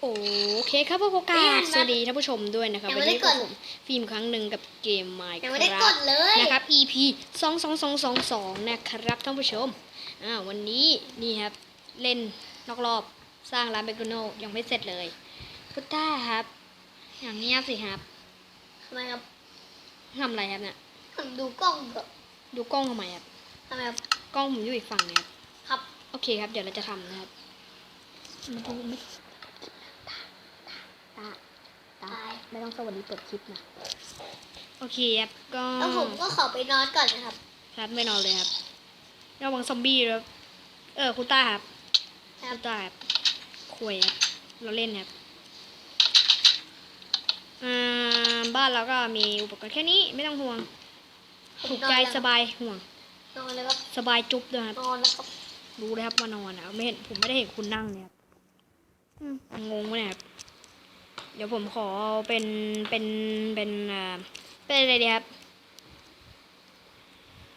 โอเคครับพวกกาสวัสดีท่านผู้ชมด้วยนะครับยังวัไม่นได้นี้กก็ดผมฟิล์มครั้งหนึ่งกับเกมไมค์ยังคไม่ได้กรับดเลยนะครับ EP สองสองสองสองสองนะครับท่านผู้ชมอ่าวันนี้นี่ครับเล่นนอกรอบสร้างร้านเบเกโนยังไม่เสร็จเลยพุตต้าครับ อย่างเงียบสิครับทำไมครับทำอะไรครับเนี่ยผมดูกล้องกับดูกล้องทำไมครับทำไมครับกล้องผมอยู่อีกฝั่งเนี่ยครับครับโอเคครับเดี๋ยวเราจะทำนะครับมาดูไม่ตาตา ไม่ต้องสวัสดีเปิดคลิปนะ โอเคครับก็แล้วผมก็ขอไปนอนก่อนนะครับ ครับไม่นอนเลยครับระวังซอมบี้ครับ เออคุณต้าครับครัคุบณต้าครับคุยครับ เราเล่นครับอ่าบ้านเราก็มีอุปกรณ์แค่นี้ไม่ต้องห่วง ถูกใจสบายห่วง นอนเลยครับ สบายจุ๊บด้วยครับ นอนแล้วครับ รู้เลยครับว่านอนอะไม่เห็นผมไม่ได้เห็นคุณนั่งเนี่ยครับอืมงงไหมเนี่ยครับ เดี๋ยวผมขอเป็นเป็นเป็นอ่าเป็นอะไรดีครับ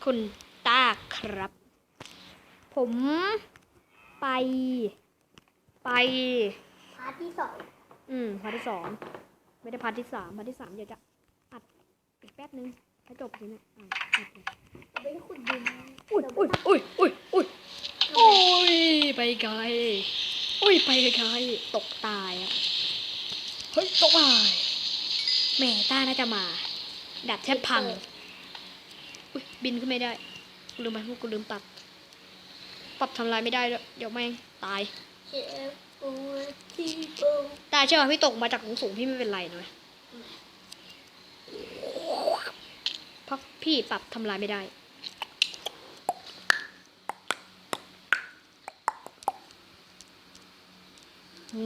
คุณต้าครับ ผมไป ไปพาร์ทที่สองอืมพาร์ทที่สองไม่ได้พาร์ทที่สามพาร์ทที่สามเดี๋ยวจะอัดอีกแป๊บนึงให้จบทีเนี่ยอะอัดเลยไปให้คุณดูอุ้ยอุ้ยอุ้ยอุ้ยอุ้ยโอ้ยไปไกล อุ้ยไปไกล ตกตายอะ เฮ้ยตกตายแม่ต้าน่าจะมาดัดแทบพังอุ้ยบินขึ้นไม่ได้กูลืมไปพวกกูลืมปรับ ปรับทำลายไม่ได้ด้วยเดี๋ยวแม่งตายเจ็บปวดที่ปวดตายเชื่อป่ะพี่ตกมาจากสูงๆพี่ไม่เป็นไรนะเพราะพี่ปรับทำลายไม่ได้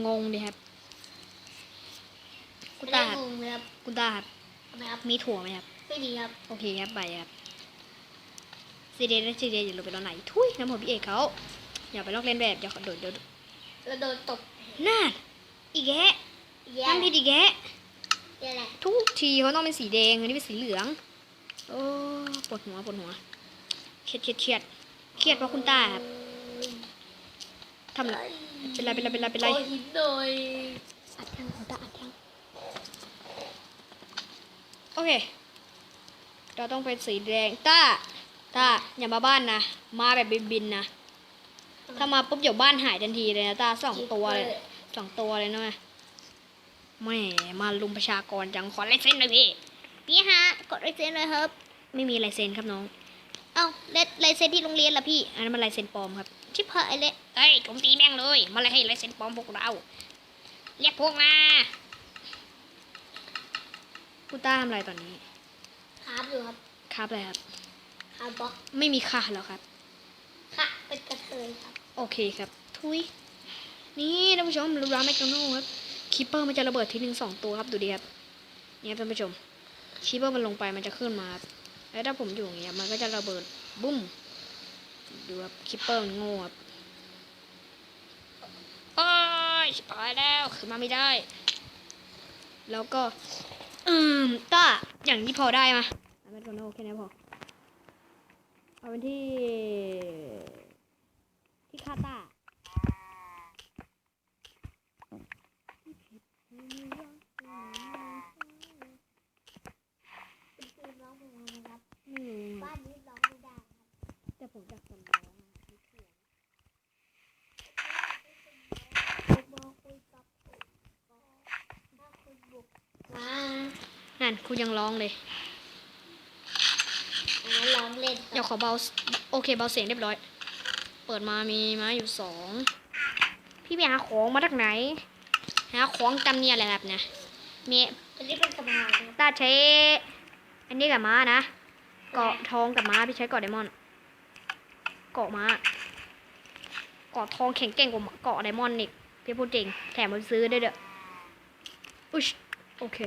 งงดิครับ คุไม่ณได้ตาครับงงเลยครับคุณตาครับทำไมครับมีถั่วไหมครับ ไม่มีครับ โอเคครับไปครับซีเดนและซีเดนอย่าลงไปตอนไหน ทุยน้ำผมพี่เอกเขาอย่าไปลอกเลียนแบบอย่าโดดเดี๋ยวแล้วโดนตบน่าอีกแกะแย่ทำผิดอีกแกะแย่แหละทุกทีเขาต้องเป็นสีแดงอันนี้เป็นสีเหลือง โอ้ปวดหัวปวดหัวเครียดเครียดเครียดเครียดเพราะคุณตาครับทำอะไรเป็นไรเป็นไรเป็นไรเป็นไรขอหินหน่อยอัดยังคุณตาอัดยังโอ เค เราต้องเป็นสีแดงต้าต้าอย่ามาบ้านนะ มาแบบบินบินๆนะ ถ้ามาปุ๊บเดี๋ยวบ้านหายทันทีเลยนะตาสองตัวเลยสองตัวเลยนะแม่แหม่มาลุมประชากรจังขอลายเซ็นหน่อยพี่ พี่ฮะ กดลายเซ็นเลยครับ ไม่มีลายเซ็นครับน้อง เอ้าลายลายเซ็นที่โรงเรียนล่ะพี่ อันนั้นมันลายเซ็นปลอมครับ ชิบหายเลยเอ้ยผมตีแม่งเลย มาเลยให้ลายเซ็นปลอมพวกเรา เรียกพวกมา คุณต้าทำอะไรตอนนี้คาบอยู่ครับครับอะไรครับคาบล็อกไม่มีค่าแล้วครับ ค่ะเป็นกระเทยครับ โอเคครับ ทุยนี่ท่านผู้ชมรูราแมคโดนัลด์ครับคีเปอร์มันจะระเบิดทีหนึ่งสองตัวครับดูดิครับนี่ครับท่านผู้ชมคีเปอร์มันลงไปมันจะขึ้นมาครับแล้วถ้าผมอยู่อย่างเงี้ยมันก็จะระเบิดบุ้มดูครับคีเปอร์มันโง่ครับโอ้ยชิบหายแล้วขึ้นมาไม่ได้ แล้วก็ อืมต้าอย่างนี้พอได้มาแมคโดนัลด์แค่นี้พอเอาเป็นที่ ที่คาตาเป็นคืนร้องเพลงนะครับไม่รู้บ้านนี้ร้องไม่ได้ครับแต่ผมอยากจำร้องอะมีเสียง บอกคุยกับผมก่อนถ้าคุณบุกมา นั่นคุณยังร้องเลยอ่าร้องเล่นเดี๋ยวขอเบาโอเคเบาเสียงเรียบร้อย เปิดมามีม้าอยู่สองพี่ไปหาของมาจากไหน หาของจำเนี่ยอะไรครับเนี่ยมีอันนี้เป็นกำลังนะครับตาใช้ อันนี้กับม้านะเกาะทองกับม้าพี่ใช้เกาะไดมอนด์เกาะม้าเกาะทองแข็งแกร่งกว่าเกาะไดมอนด์อีกพี่พูดจริงแถมมันซื้อได้เด้ออุ๊ยโอเค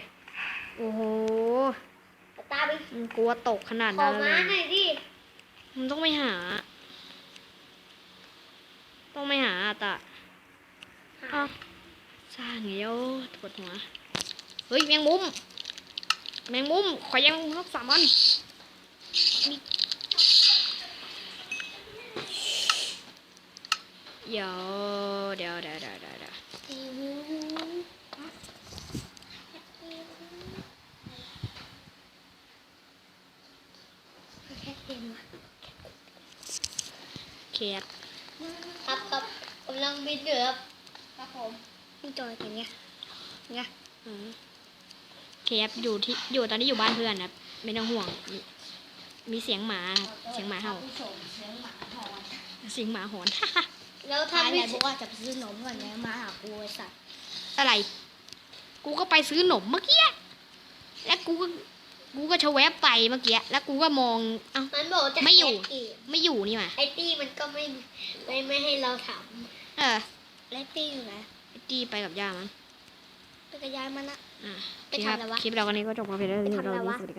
โอ้โหตาไปมันกลัวตกขนาดขอนั้นเลม้ายหน่อยดิมันต้องไม่หา ต้องไม่หาอะตะอ้าวสร้างเงี้ยวปวดหัวเฮ้ยแมงมุม แมงมุม ขอยังมุมทั้งสามอันมีเดี๋ยวเดี๋ยวเดี๋ยวเดี๋ยวเดี๋ยวทีวิว เคครับครับครับกำลังบินอยู่ครับครับผมนี่จอยเป็นไงไงอืมโอเคครับอยู่ที่อยู่ตอนนี้อยู่บ้านเพื่อนครับไม่ต้องห่วง มีมีเสียงหมาครับเสียงหมาเห่าผู้ชมเสียงหมาหอนเสียงหมาหอนแล้วท้าถ้ายไหนพี่บอกว่าจะไปซื้อนมก่อนนะมาหากูไอ้สัตว์อะไร กูก็ไปซื้อหนมเมื่อกี้แล้วกูก็ กูก็ชะแวบไปเมื่อกี้แล้วกูก็มองเอ้า มันบอกว่าจะไม่อยู่ แคสเกมไม่อยู่นี่หว่าไอตี้มันก็ไม่ไม่ไม่ให้เราถามเออเลตตี้อยู่ไหนไอ้จี้ไปกับย่ามั้งไปกระยานมันนะอ่าไปทำอะไรวะ คลิปเราวันนี้ก็จบมาเพียงเท่านี้ไปทำอะไรวะสวัสดีครับ